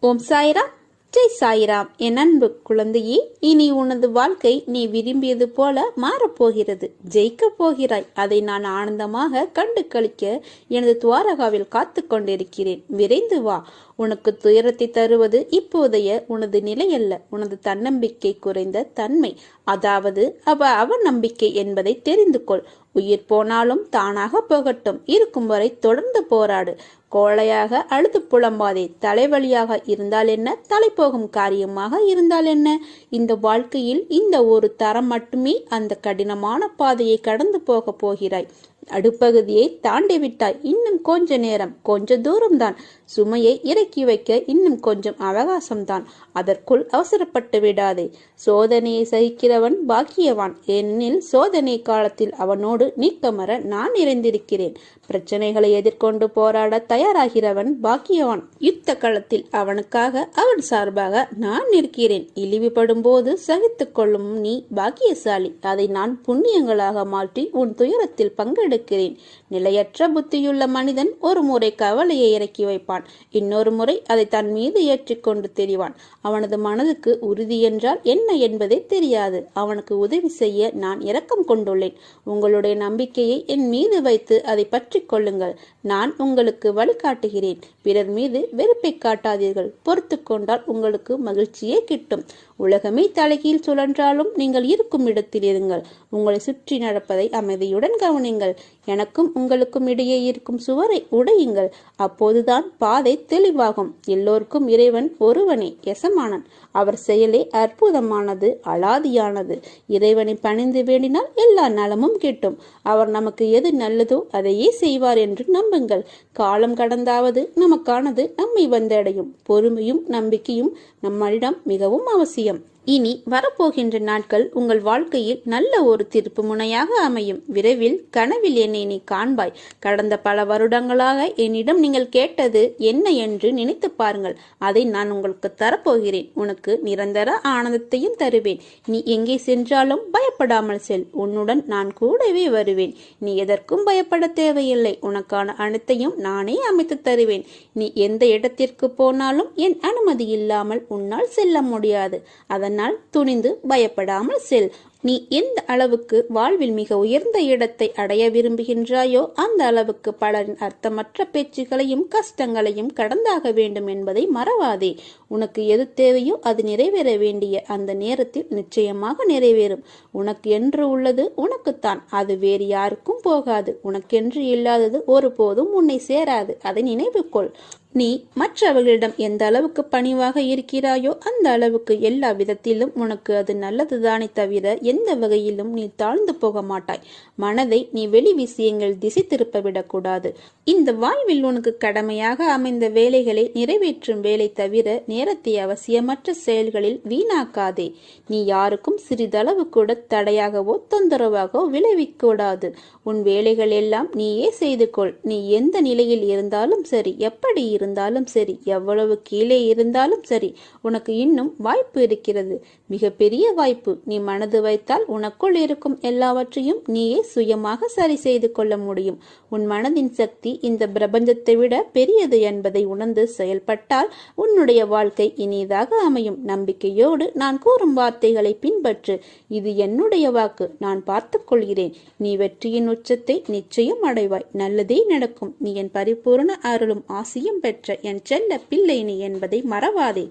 ஓம் சாய்ராம். ஜெய் சாய்ராம். என் அன்பு குழந்தையே இனி உனது வாழ்க்கை நீ விரும்பியது போல மாறப்போகிறது. ஜெயிக்கப் போகிறாய். அதை நான் ஆனந்தமாக கண்டு கழிக்க எனது துவாரகாவில் காத்து கொண்டிருக்கிறேன். விரைந்து வா. உனக்கு துயரத்தை தருவது இப்போதைய உனது நிலை அல்ல உனது தன்னம்பிக்கை குறைந்த தன்மை. அதாவது அவ அவநம்பிக்கை என்பதை தெரிந்து கொள். உயிர் போனாலும் தானாக போகட்டும். இருக்கும் வரை தொடர்ந்து போராடு. கோழையாக அழுது புலம்பாதே. தலைவலியாக இருந்தால் என்ன? தலை போகும் காரியமாக இருந்தால் என்ன? இந்த வாழ்க்கையில் இந்த ஒரு தரம் மட்டுமே அந்த கடினமான பாதையை கடந்து போக போகிறாய். அடுப்பகுதியை தாண்டிவிட்டாய். இன்னும் கொஞ்ச நேரம். கொஞ்ச தூரம்தான். சுமையை இறக்கி வைக்க இன்னும் கொஞ்சம் அவகாசம்தான். அதற்குள் அவசரப்பட்டு விடாதே. சோதனையை சகிக்கிறவன் பாக்கியவான். ஏனெனில் சோதனை காலத்தில் அவனோடு நீக்கமர நான் நிறைந்திருக்கிறேன். பிரச்சனைகளை எதிர்கொண்டு போராட தயாராகிறவன் பாக்கியவான். யுத்த களத்தில் அவனுக்காக அவன் சார்பாக நான் நிற்கிறேன். இழிவுபடும் போது சகித்துக் கொள்ளும் நீ பாக்கியசாலி. அதை நான் புண்ணியங்களாக மாற்றி உன் துயரத்தில் பங்கெடு பங்கெடுக்கிறேன் நிலையற்ற புத்தியுள்ள மனிதன் ஒரு முறை கவலையை இறக்கி வைப்பான். இன்னொரு முறை அதை தன் மீது ஏற்றிக்கொண்டு தெரிவான். அவனது மனதுக்கு உறுதி என்றால் என்ன என்பதே தெரியாது. அவனுக்கு உதவி செய்ய நான் இரக்கம் கொண்டுள்ளேன். உங்களுடைய நம்பிக்கையை என் மீது வைத்து அதை பற்றி கொள்ளுங்கள். நான் உங்களுக்கு வழிகாட்டுகிறேன். பிறர் மீது வெறுப்பை காட்டாதீர்கள். பொறுத்து கொண்டால் உங்களுக்கு மகிழ்ச்சியே கிட்டும். உலகமே தலைகீழ் சுழன்றாலும் நீங்கள் இருக்கும் இடத்தில் இருங்கள். உங்களை சுற்றி நடப்பதை அமைதியுடன் கவனிங்கள். எனக்கும் உங்களுக்கும் இடையே இருக்கும் சுவரை உடையுங்கள். அப்போதுதான் பாதை தெளிவாகும். எல்லோருக்கும் இறைவன் ஒருவனே எசமானன். அவர் செயலே அற்புதமானது அலாதியானது. இறைவனை பணிந்து வேண்டினால் எல்லா நலமும் கிட்டும். அவர் நமக்கு எது நல்லதோ அதையே செய்வார் என்று நம்புங்கள். காலம் கடந்தாவது நமக்கானது நம்மை வந்தடையும். பொறுமையும் நம்பிக்கையும் நம்மளிடம் மிகவும் அவசியம். இனி வரப்போகின்ற நாட்கள் உங்கள் வாழ்க்கையில் நல்ல ஒரு திருப்பு முனையாக அமையும். விரைவில் கனவில் என்னை நீ காண்பாய். கடந்த பல வருடங்களாக என்னிடம் நீங்கள் கேட்டது என்ன என்று நினைத்து பாருங்கள். அதை நான் உங்களுக்கு தரப்போகிறேன். உனக்கு நிரந்தர ஆனந்தத்தையும் தருவேன். நீ எங்கே சென்றாலும் பயப்படாமல் செல். உன்னுடன் நான் கூடவே வருவேன். நீ எதற்கும் பயப்பட தேவையில்லை. உனக்கான அனைத்தையும் நானே அமைத்து தருவேன். நீ எந்த இடத்திற்கு போனாலும் என் அனுமதி இல்லாமல் உன்னால் செல்ல முடியாது. அதனால் துணிந்து பயப்படாமல் செல். நீ எந்த அளவுக்கு வாழ்வில் மிக உயர்ந்த இடத்தை அடைய விரும்புகின்றாயோ அந்த அளவுக்கு பலரின் அர்த்தமற்ற பேச்சுகளையும் கஷ்டங்களையும் கடந்தாக வேண்டும் என்பதை மறவாதே. உனக்கு எது தேவையோ அது நிறைவேற வேண்டிய அந்த நேரத்தில் நிச்சயமாக நிறைவேறும். உனக்கு என்று உள்ளது உனக்குத்தான். அது வேறு யாருக்கும் போகாது. உனக்கென்று இல்லாதது ஒருபோதும் உன்னை சேராது. அதை நினைவு கொள் நீ மற்றவர்களிடம் எந்த அளவுக்கு பணிவாக இருக்கிறாயோ அந்த அளவுக்கு எல்லா விதத்திலும் உனக்கு அது நல்லதுதானே தவிர எந்த வகையிலும் நீ தாழ்ந்து போக மாட்டாய் மனதை நீ வெளி விஷயங்கள் திசை திருப்ப விடக்கூடாது. இந்த வாழ்வில் உனக்கு கடமையாக அமைந்த வேலைகளை நிறைவேற்றும் வேலை தவிர நேரத்தை அவசியமற்ற செயல்களில் வீணாக்காதே. நீ யாருக்கும் சிறிதளவு கூட தடையாகவோ தொந்தரவாகவோ விளைவிக்கூடாது உன் வேலைகள் எல்லாம் நீயே செய்து கொள் நீ எந்த நிலையில் இருந்தாலும் சரி எப்படி இருந்தாலும் சரி எவ்வளவு கீழே இருந்தாலும் சரி உனக்கு இன்னும் வாய்ப்பு இருக்கிறது. மிகப்பெரிய வாய்ப்பு நீ மனது வைத்தால் உனக்குள் இருக்கும் எல்லாவற்றையும் நீயே சுயமாக சரி செய்து கொள்ள முடியும். உன் மனதின் சக்தி இந்த பிரபஞ்சத்தை விட பெரியது என்பதை உணர்ந்து செயல்பட்டால் உன்னுடைய வாழ்க்கை இனிதாக அமையும். நம்பிக்கையோடு நான் கூறும் வார்த்தைகளை பின்பற்று. இது என்னுடைய வாக்கு. நான் பார்த்துக் கொள்கிறேன். நீ வெற்றியின் உச்சத்தை நிச்சயம் அடைவாய். நல்லதே நடக்கும். நீ என் பரிபூர்ண அருளும் ஆசியும் பெற்ற என் செல்ல பிள்ளை நீ என்பதை மறவாதே.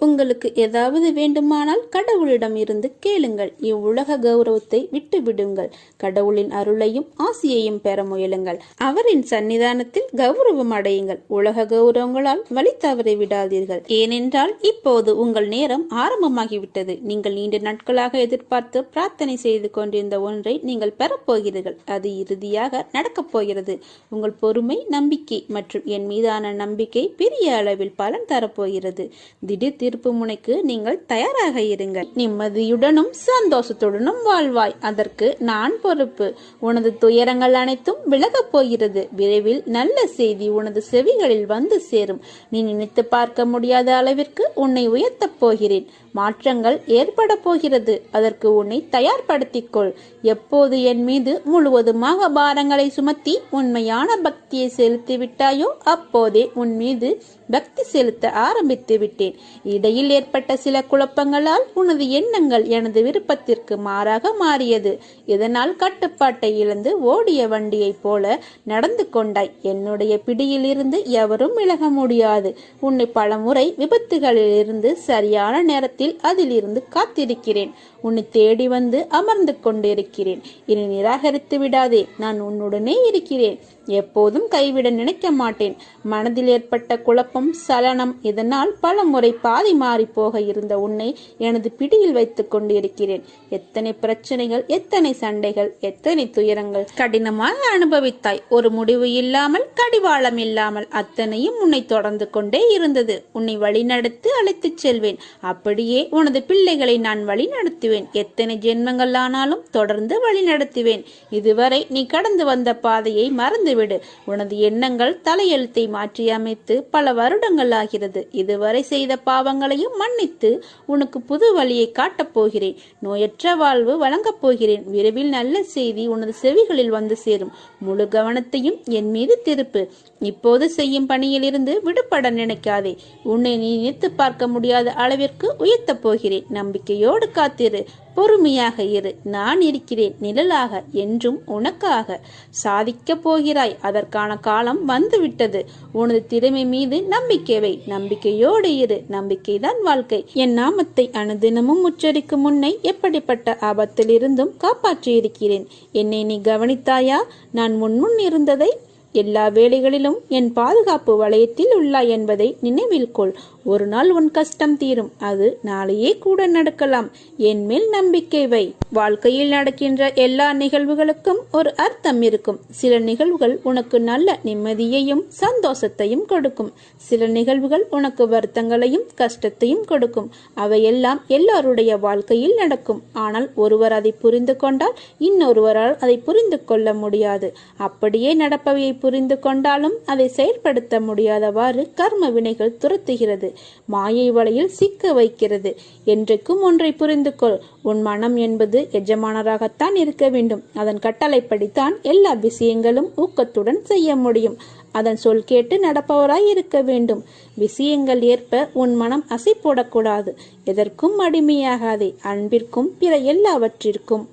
உங்களுக்கு ஏதாவது வேண்டுமானால் கடவுளிடம் இருந்து கேளுங்கள். இவ்வுலக கௌரவத்தை விட்டுவிடுங்கள். கடவுளின் அருளையும் ஆசியையும் பெற முயலுங்கள். அவரின் சன்னிதானத்தில் கௌரவம் அடையுங்கள். உலக கௌரவங்களால் வழி தவறி விடாதீர்கள். ஏனென்றால் இப்போது உங்கள் நேரம் ஆரம்பமாகிவிட்டது. நீங்கள் நீண்ட நாட்களாக எதிர்பார்த்து பிரார்த்தனை செய்து கொண்டிருந்த ஒன்றை நீங்கள் பெறப்போகிறீர்கள். அது இறுதியாக நடக்கப் போகிறது. உங்கள் பொறுமை நம்பிக்கை மற்றும் என் மீதான நம்பிக்கை பெரிய அளவில் பலன் தரப்போகிறது. திடீர் தீர்ப்பு முனைக்கு நீங்கள் தயாராக இருங்கள். நிம்மதியுடனும் சந்தோஷத்துடனும் வாழ்வாய். அதற்கு நான் பொறுப்பு. உனது துயரங்கள் அனைத்தும் விலகப் போகிறது. விரைவில் நல்ல செய்தி உனது செவிகளில் வந்து சேரும். நீ நினைத்து பார்க்க முடியாத அளவிற்கு உன்னை உயர்த்தப் போகிறேன். மாற்றங்கள் ஏற்பட போகிறது. அதற்கு உன்னை தயார்படுத்திக்கொள். எப்போது என் மீது முழுவதுமாக பாரங்களை சுமத்தி உண்மையான பக்தியை செலுத்தி விட்டாயோ அப்போதே உன் மீது பக்தி செலுத்த ஆரம்பித்து விட்டேன். இடையில் ஏற்பட்ட சில குழப்பங்களால் உனது எண்ணங்கள் எனது விருப்பத்திற்கு மாறாக மாறியது. இதனால் கட்டுப்பாட்டை இழந்து ஓடிய வண்டியைப் போல நடந்து கொண்டாய். என்னுடைய பிடியிலிருந்து எவரும் விலக முடியாது. உன்னை பலமுறை விபத்துகளிலிருந்து சரியான நேரத்தில் அதிலிருந்து காத்திருக்கிறேன். உன்னை தேடி வந்து அமர்ந்து கொண்டிருக்கிறேன். இனி நிராகரித்து விடாதே. நான் உன்னுடனே இருக்கிறேன். எப்போதும் கைவிட நினைக்க மாட்டேன். மனதில் ஏற்பட்ட குழப்பம் சலனம் இதனால் பல முறை பாதி மாறி போக இருந்த உன்னை எனது பிடியில் வைத்துக் கொண்டிருக்கிறேன். எத்தனை பிரச்சனைகள் எத்தனை சண்டைகள் எத்தனை துயரங்கள் கடினமாக அனுபவித்தாய். ஒரு முடிவு இல்லாமல் கடிவாளம் இல்லாமல் அத்தனையும் உன்னை தொடர்ந்து கொண்டே இருந்தது. உன்னை வழிநடத்தி அழைத்துச் செல்வேன். அப்படியே உனது பிள்ளைகளை நான் வழிநடத்துவேன். எத்தனை ஜென்மங்கள் ஆனாலும் தொடர்ந்து வழிநடத்துவேன். இதுவரை நீ கடந்து வந்த பாதையை விடு. உனது எண்ணங்கள் தலையெழுத்தை மாற்றி அமைத்து பல வருடங்கள் ஆகிறது. இதுவரை செய்த பாவங்களையும் மன்னித்து உனக்கு புது வழியை காட்டப் போகிறேன். நோயற்ற வாழ்வு வழங்கப் போகிறேன். விரைவில் நல்ல செய்தி உனது செவிகளில் வந்து சேரும். முழு கவனத்தையும் என் மீது திருப்பு. இப்போது செய்யும் பணியிலிருந்து விடுபட நினைக்காதே. உன்னை நீ நினைத்து பார்க்க முடியாத அளவிற்கு உயர்த்தப் போகிறேன். நம்பிக்கையோடு காத்திரு. பொறுமையாக இரு. நான் இருக்கிறேன் நிழலாக என்றும் உனக்காக. சாதிக்கப் போகிறாய் அதற்கான காலம் வந்துவிட்டது. உனது திறமை மீது நம்பிக்கைவை நம்பிக்கையோடு இரு. நம்பிக்கைதான் வாழ்க்கை. என் நாமத்தை அனுதினமும் உச்சரிக்கும் முன்னை எப்படிப்பட்ட ஆபத்திலிருந்தும் காப்பாற்றியிருக்கிறேன் என்னை நீ கவனித்தாயா? நான் முன்முன் இருந்ததை. எல்லா வேளைகளிலும் என் பாதுகாப்பு வளையத்தில் உள்ளாய் என்பதை நினைவில் கொள். ஒரு நாள் உன் கஷ்டம் தீரும். அது நாளையே கூட நடக்கலாம். என் மேல் நம்பிக்கை வை. வாழ்க்கையில் நடக்கின்ற எல்லா நிகழ்வுகளுக்கும் ஒரு அர்த்தம் இருக்கும். சில நிகழ்வுகள் உனக்கு நல்ல நிம்மதியையும் சந்தோஷத்தையும் கொடுக்கும். சில நிகழ்வுகள் உனக்கு வருத்தங்களையும் கஷ்டத்தையும் கொடுக்கும். அவையெல்லாம் எல்லாருடைய வாழ்க்கையில் நடக்கும். ஆனால் ஒருவர் அதை புரிந்து கொண்டால் இன்னொருவரால் அதை புரிந்து கொள்ள முடியாது. அப்படியே நடப்பவையை புரிந்து கொண்டாலும் அதை செயல்படுத்த முடியாதவாறு கர்ம வினைகள் துரத்துகிறது. மாயை வலையில் சிக்க வைக்கிறது. என்றைக்கும் ஒன்றை புரிந்து கொள் உன் மனம் என்பது எஜமானராகத்தான் இருக்க வேண்டும். அதன் கட்டளைப்படித்தான் எல்லா விஷயங்களும் ஊக்கத்துடன் செய்ய முடியும். அதன் சொல் கேட்டு நடப்பவராய் இருக்க வேண்டும். விஷயங்கள் ஏற்ப உன் மனம் அசை போடக்கூடாது. எதற்கும் அடிமையாகாதே. அன்பிற்கும் பிற எல்லாவற்றிற்கும்.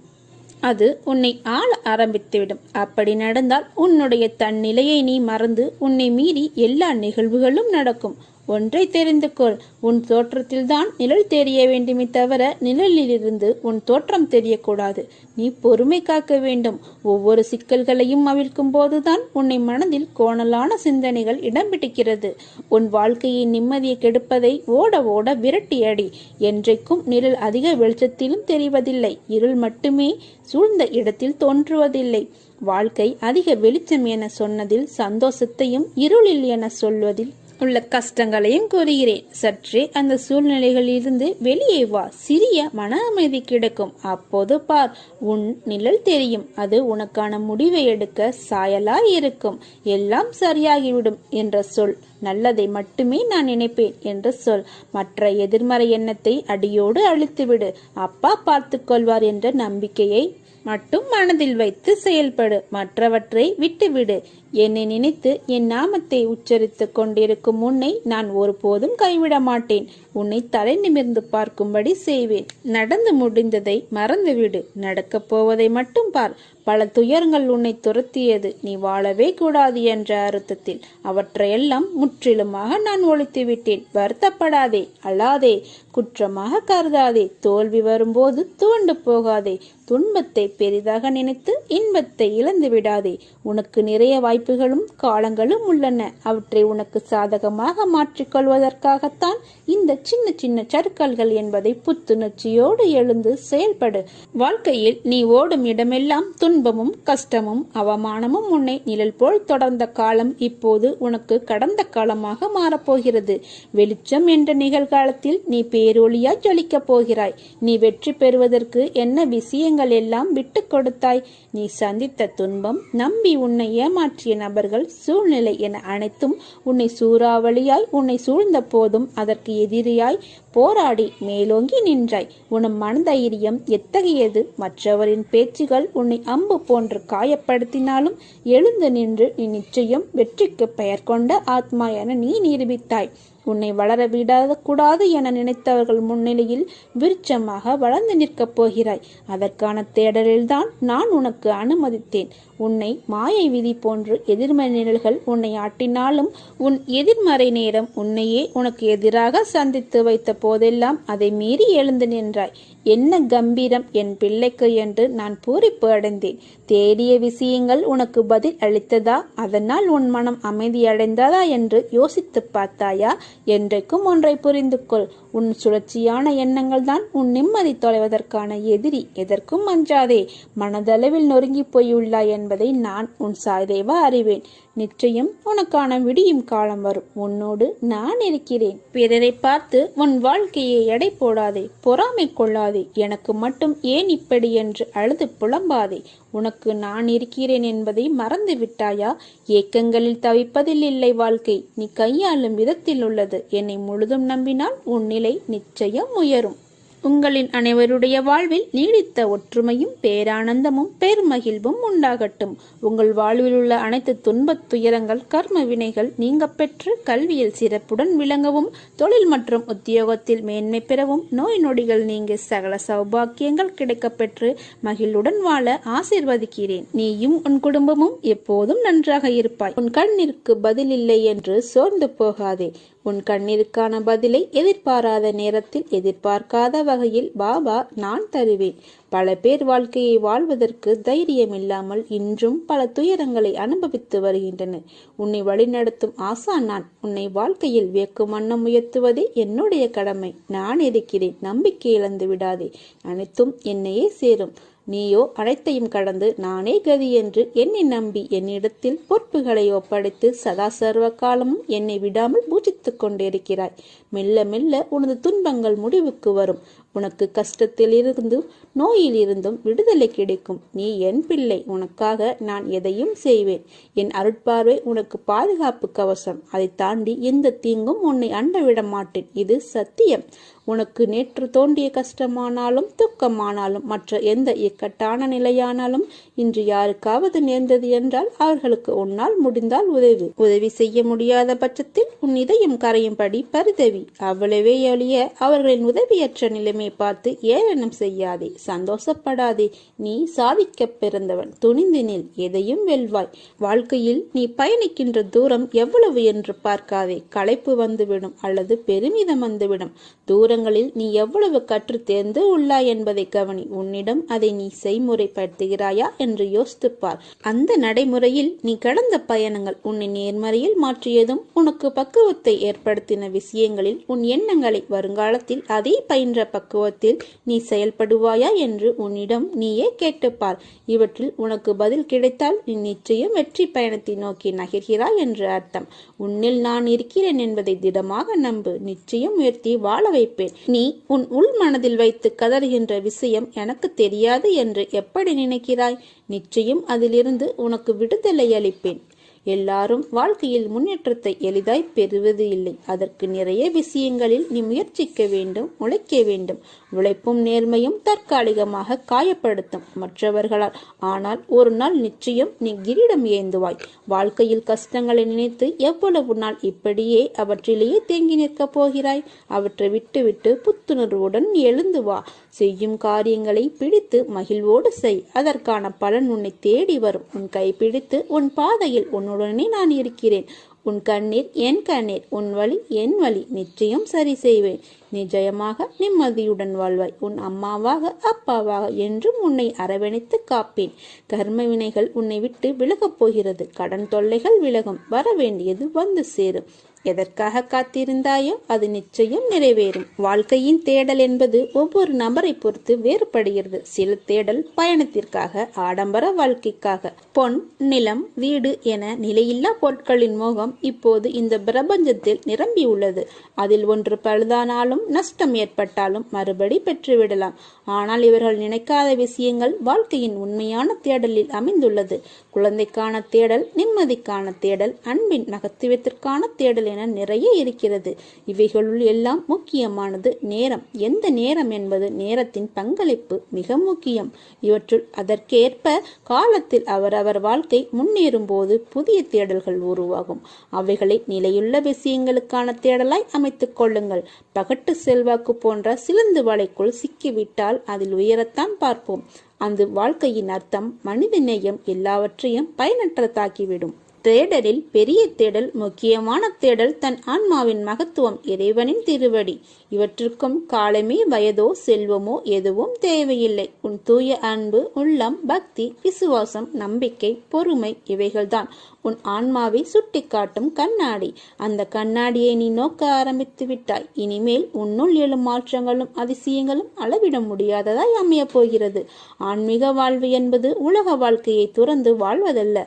அது உன்னை ஆள ஆரம்பித்துவிடும். அப்படி நடந்தால் உன்னுடைய தன் நிலையை நீ மறந்து உன்னை மீறி எல்லா நிகழ்வுகளும் நடக்கும். ஒன்றை தெரிந்து கொள். உன் தோற்றத்தில்தான் நிழல் தெரிய வேண்டுமே தவிர நிழலிலிருந்து உன் தோற்றம் தெரியக்கூடாது. நீ பொறுமை காக்க வேண்டும். ஒவ்வொரு சிக்கல்களையும் அவிழ்க்கும் போதுதான் உன்னை மனதில் கோணலான சிந்தனைகள் இடம் பிடிக்கிறது. உன் வாழ்க்கையை நிம்மதியை கெடுப்பதை ஓட ஓட விரட்டி அடி. என்றைக்கும் நிழல் அதிக வெளிச்சத்திலும் தெரிவதில்லை. இருள் மட்டுமே சூழ்ந்த இடத்தில் தோன்றுவதில்லை. வாழ்க்கை அதிக வெளிச்சம் என சொன்னதில் சந்தோஷத்தையும் இருளில் என சொல்வதில் உள்ள கஷ்டங்களையும் கூறுகிறேன். சற்றே அந்த சூழ்நிலைகளிலிருந்து வெளியே வா. சிறிய மன அமைதி கிடைக்கும். அப்போது பார். உன் நிழல் தெரியும். அது உனக்கான முடிவை எடுக்க சாயலாய் இருக்கும். எல்லாம் சரியாகிவிடும் என்ற சொல். நல்லதை மட்டுமே நான் நினைப்பேன் என்று சொல். மற்ற எதிர்மறை எண்ணத்தை அடியோடு அழித்துவிடு. அப்பா பார்த்து கொள்வார் என்ற நம்பிக்கையை மட்டும் மனதில் வைத்து செயல்படு. மற்றவற்றை விட்டுவிடு. என்னை நினைத்து என் நாமத்தை உச்சரித்துக் கொண்டிருக்கும் உன்னை நான் ஒருபோதும் கைவிட மாட்டேன். உன்னை தலை நிமிர்ந்து பார்க்கும்படி செய்வேன். நடந்து முடிந்ததை மறந்துவிடு. நடக்கப் போவதை மட்டும் பார். பல துயரங்கள் உன்னை துரத்தியது. நீ வாழவே கூடாது என்ற அர்த்தத்தில் அவற்றையெல்லாம் முற்றிலுமாக நான் ஒழித்து விட்டேன் வருத்தப்படாதே அழாதே குற்றமாக கருதாதே. தோல்வி வரும்போது துவண்டு போகாதே. துன்பத்தை பெரிதாக நினைத்து இன்பத்தை இழந்து விடாதே உனக்கு நிறைய வாய்ப்பு வாய்ப்புகளும் காலங்களும் உள்ளன. அவற்றை உனக்கு சாதகமாக மாற்றிக்கொள்வதற்காகத்தான் இந்த சின்ன சின்ன சறுக்கல்கள் என்பதை புத்துணர்ச்சியோடு எழுந்து செயல்படு. வாழ்க்கையில் நீ ஓடும் இடமெல்லாம் துன்பமும் கஷ்டமும் அவமானமும் உன்னை நிழல் போல் தொடர்ந்த காலம் இப்போது உனக்கு கடந்த காலமாக மாறப்போகிறது. வெளிச்சம் என்ற நிகழ்காலத்தில் நீ பேரொழியாய் ஜொலிக்கப் போகிறாய். நீ வெற்றி பெறுவதற்கு என்ன விஷயங்கள் எல்லாம் விட்டு கொடுத்தாய்? நீ சந்தித்த துன்பம் நம்பி உன்னை ஏமாற்றிய நபர்கள் சூழ்நிலை என அனைத்தும் உன்னை சூறாவளியாய் உன்னை சூழ்ந்த போதும் அதற்கு எதிரியாய் போராடி மேலோங்கி நின்றாய். உன் மனதைரியம் எத்தகையது? மற்றவரின் பேச்சுகள் உன்னை அம்பு போன்று காயப்படுத்தினாலும் எழுந்து நின்று நீ நிச்சயம் வெற்றிக்கு பெயர் கொண்ட ஆத்மா என நீ நிரூபித்தாய். உன்னை வளர விடாத கூடாது என நினைத்தவர்கள் முன்னிலையில் விருட்சமாக வளர்ந்து நிற்கப் போகிறாய். அதற்கான தேடலில்தான் நான் உனக்கு அனுமதித்தேன். உன்னை மாயை விதி போன்று எதிர்மறை நிழல்கள் உன்னை ஆட்டினாலும் உன் எதிர்மறை நேரம் உன்னையே உனக்கு எதிராக சந்தித்து வைத்த போதெல்லாம் அதை மீறி எழுந்து நின்றாய். என்ன கம்பீரம் என் பிள்ளைக்கு என்று நான் பூரிப்பு அடைந்தேன். தேடிய விஷயங்கள் உனக்கு பதில் அளித்ததா? அதனால் உன் மனம் அமைதியடைந்ததா என்று யோசித்து பார்த்தாயா? என்றைக்கும் ஒன்றை புரிந்து கொள் உன் சுழற்சியான எண்ணங்கள் தான் உன் நிம்மதி தொலைவதற்கான எதிரி. எதற்கும் அஞ்சாதே. மனதளவில் நொறுங்கி போயுள்ளாய் என்பதை நான் உன் சாய்தேவா அறிவேன். நிச்சயம் உனக்கான விடியும் காலம் வரும். உன்னோடு நான் இருக்கிறேன். பிறரை பார்த்து உன் வாழ்க்கையை எடை போடாதே. பொறாமை கொள்ளாதே. எனக்கு மட்டும் ஏன் இப்படி என்று அழுது புலம்பாதே. உனக்கு நான் இருக்கிறேன் என்பதை மறந்து விட்டாயா ஏக்கங்களில் தவிப்பதில் இல்லை வாழ்க்கை. நீ கையாளும் விதத்தில் உள்ளது. என்னை முழுதும் நம்பினால் உன் நிலை நிச்சயம் உயரும். உங்களின் அனைவருடைய வாழ்வில் நீடித்த ஒற்றுமையும் பேரானந்தமும் பேர்மகிழ்வும் உண்டாகட்டும். உங்கள் வாழ்வில் உள்ள அனைத்து துன்பத் துயரங்கள் கர்ம வினைகள் நீங்க பெற்று கல்வியில் சிறப்புடன் விளங்கவும் தொழில் மற்றும் உத்தியோகத்தில் மேன்மை பெறவும் நோய் நொடிகள் நீங்க சகல சௌபாக்கியங்கள் கிடைக்கப்பெற்று மகிழ்வுடன் வாழ ஆசிர்வதிக்கிறேன். நீயும் உன் குடும்பமும் எப்போதும் நன்றாக இருப்பாய். உன் கண்ணிற்கு பதில் இல்லை என்று சோர்ந்து போகாதே. உன் கண்ணிற்கான பதிலை எதிர்பாராத நேரத்தில் எதிர்பார்க்காத வகையில் பாபா நான் தருவேன். பல பேர் வாழ்க்கையை வாழ்வதற்கு தைரியம் இல்லாமல் இன்றும் பல துயரங்களை அனுபவித்து வருகின்றனர். உன்னை வழிநடத்தும் ஆசா நான். உன்னை வாழ்க்கையில் வியக்கும் வண்ணம் உயர்த்துவதே என்னுடைய கடமை. நான் இருக்கிறேன். நம்பிக்கை இழந்து விடாதே. அனைத்தும் என்னையே சேரும். நீயோ அனைத்தையும் கடந்து நானே கதி என்று என்னை நம்பி என்னிடத்தில் பொறுப்புகளை ஒப்படைத்து சதா சர்வ காலமும் என்னை விடாமல் பூஜித்துக் கொண்டிருக்கிறாய். மெல்ல மெல்ல உனது துன்பங்கள் முடிவுக்கு வரும். உனக்கு கஷ்டத்தில் இருந்தும் நோயில் இருந்தும் விடுதலை கிடைக்கும். நீ என் பிள்ளை உனக்காக நான் எதையும் செய்வேன். என் அருட்பார்வை உனக்கு பாதுகாப்பு கவசம். அதை தாண்டி எந்த தீங்கும் உன்னை அண்டவிட மாட்டேன் இது சத்தியம். உனக்கு நேற்று தோன்றிய கஷ்டமானாலும் துக்கமானாலும் மற்ற எந்த இக்கட்டான நிலையானாலும் இன்று யாருக்காவது நேர்ந்தது என்றால் அவர்களுக்கு உன்னால் முடிந்தால் உதவி. உதவி செய்ய முடியாத பட்சத்தில் உன் இதயம் கரையும்படி பரிதவி. அவ்வளவே எளிய அவர்களின் உதவியற்ற நிலைமை பார்த்து ஏளனம் செய்யாதே சந்தோஷப்படாதே. நீ சாதிக்க பிறந்தவன். துணிந்து நில் எதையும் வெல்வாய். வாழ்க்கையில் நீ பயணிக்கின்ற தூரம் எவ்வளவு என்று பார்க்காதே. களைப்பு வந்துவிடும் அல்லது பெருமிதம் வந்துவிடும். தூரங்களில் நீ எவ்வளவு கற்று தேர்ந்து உள்ளாய் என்பதை கவனி. உன்னிடம் அதை நீ செய்முறைப்படுத்துகிறாயா என்று யோசித்துப்பார். அந்த நடைமுறையில் நீ கடந்த பயணங்கள் உன்னை நேர்மறையில் மாற்றியதும் உனக்கு பக்குவத்தை ஏற்படுத்தின விஷயங்களில் உன் எண்ணங்களை வருங்காலத்தில் அதே பயின்ற பக்குவத்தில் நீ செயல்படுவாயா என்று உன்னிடம் நீயே கேட்டுப்பார். இவற்றில் உனக்கு பதில் கிடைத்தால் நீ நிச்சயம் வெற்றி பயணத்தை நோக்கி நகர்கிறாய் என்று அர்த்தம். உன்னில் நான் இருக்கிறேன் என்பதை திடமாக நம்பு. நிச்சயம் உயர்த்தி வாழ வைப்பேன். நீ உன் உள் மனதில் வைத்து கதறுகின்ற விஷயம் எனக்கு தெரியாது என்று எப்படி நினைக்கிறாய்? நிச்சயம் அதிலிருந்து உனக்கு விடுதலை அளிப்பேன். எல்லாரும் வாழ்க்கையில் முன்னேற்றத்தை எளிதாய் பெறுவது இல்லை. அதற்கு நிறைய விஷயங்களில் நீ முயற்சிக்க வேண்டும் உழைக்க வேண்டும். உழைப்பும் நேர்மையும் தற்காலிகமாக காயப்படுத்தும் மற்றவர்களால். ஆனால் ஒரு நாள் நிச்சயம் நீ கிரீடம் ஏந்துவாய். வாழ்க்கையில் கஷ்டங்களை நினைத்து எவ்வளவு நாள் இப்படியே அவற்றிலேயே தேங்கி நிற்கப் போகிறாய்? அவற்றை விட்டுவிட்டு புத்துணர்வுடன் எழுந்து வா. செய்யும் காரியங்களை பிடித்து மகிழ்வோடு செய். அதற்கான பலன் உன்னை தேடி வரும். உன் கை பிடித்து உன் பாதையில் உன்னுடனே நான் இருக்கிறேன். உன் கண்ணீர் என் கண்ணீர் உன் வழி என் வழி. நிச்சயம் சரி செய்வேன். நிஜயமாக நிம்மதியுடன் வாழ்வாய். உன் அம்மாவாக அப்பாவாக என்றும் உன்னை அரவணைத்து காப்பேன். கர்ம வினைகள் உன்னை விட்டு விலகப் போகிறது. கடன் தொல்லைகள் விலகும். வர வேண்டியது வந்து சேரும். எதற்காக காத்திருந்தாயோ அது நிச்சயம் நிறைவேறும். வாழ்க்கையின் தேடல் என்பது ஒவ்வொரு நபரை பொறுத்து வேறுபடுகிறது. சில தேடல் பயணத்திற்காக ஆடம்பர வாழ்க்கைக்காக. பொன் நிலம் வீடு என நிலையில்லா பொருட்களின் மோகம் இப்போது இந்த பிரபஞ்சத்தில் நிரம்பியுள்ளது அதில் ஒன்று பழுதானாலும் நஷ்டம் ஏற்பட்டாலும் மறுபடி பெற்றுவிடலாம். ஆனால் இவர்கள் நினைக்காத விஷயங்கள் வாழ்க்கையின் உண்மையான தேடலில் அமைந்துள்ளது. குழந்தைக்கான தேடல் நிம்மதிக்கான தேடல் அன்பின் மகத்துவத்திற்கான தேடல் என நிறைய இருக்கிறது. இவைகளுள் எல்லாம் முக்கியமானது நேரம். எந்த நேரம் என்பது நேரத்தின் பங்களிப்பு மிக முக்கியம். இவற்றுள் அதற்கேற்ப காலத்தில் அவரவர் வாழ்க்கை முன்னேறும் போது புதிய தேடல்கள் உருவாகும். அவைகளை நிலையுள்ள விஷயங்களுக்கான தேடலாய் அமைத்துக் கொள்ளுங்கள். பகட்டு செல்வாக்கு போன்ற சிலந்து வலைக்குள் சிக்கிவிட்டால் அதில் உயரத்தான் பார்ப்போம். அந்த வாழ்க்கையின் அர்த்தம் மனித நேயம் எல்லாவற்றையும் பயனற்றதாக்கிவிடும். தேடலில் பெரிய தேடல் முக்கியமான தேடல் தன் ஆன்மாவின் மகத்துவம் இறைவனின் திருவடி. இவற்றுக்கும் காலமே வயதோ செல்வமோ எதுவும் தேவையில்லை. உன் தூய அன்பு உள்ளம் பக்தி விசுவாசம் நம்பிக்கை பொறுமை இவைகள்தான். உன் ஆன்மாவை சுட்டிக்காட்டும் கண்ணாடி. அந்த கண்ணாடியை நீ நோக்க ஆரம்பித்து விட்டாய். இனிமேல் உன்னுள் எழும் மாற்றங்களும் அதிசயங்களும் அளவிட முடியாததாய் அமையப் போகிறது. ஆன்மீக வாழ்வு என்பது உலக வாழ்க்கையை துறந்து வாழ்வதல்ல.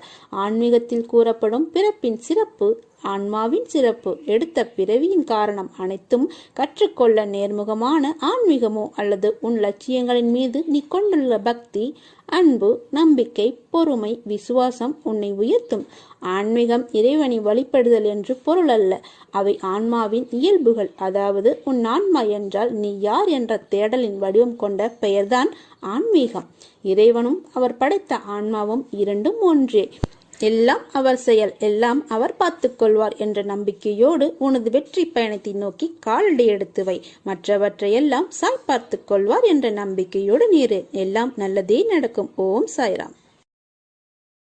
ஆன்மீகத்தில் கூறப்படும் பிறப்பின் சிறப்பு ஆன்மாவின் சிறப்பு. எடுத்த பிறவியின் காரணம் அனைத்தும் கற்றுக்கொள்ள நேர்முகமான ஆன்மீகமோ அல்லது உன் லட்சியங்களின் மீது நீ கொண்டுள்ள பக்தி அன்பு நம்பிக்கை பொறுமை விசுவாசம் உன்னை உயர்த்தும். ஆன்மீகம் இறைவனை வழிபடுதல் என்று பொருள் அல்ல. அவை ஆன்மாவின் இயல்புகள். அதாவது உன் ஆன்மா என்றால் நீ யார் என்ற தேடலின் வடிவம் கொண்ட பெயர்தான் ஆன்மீகம். இறைவனும் அவர் படைத்த ஆன்மாவும் இரண்டும் ஒன்றே. எல்லாம் அவர் செயல் எல்லாம் அவர் பார்த்துக் கொள்வார் என்ற நம்பிக்கையோடு உனது வெற்றி பயணத்தை நோக்கி காலடி எடுத்து வை. மற்றவற்றையெல்லாம் சாய் பார்த்துக் கொள்வார் என்ற நம்பிக்கையோடு நீரு. எல்லாம் நல்லதே நடக்கும். ஓம் சாய்ராம்.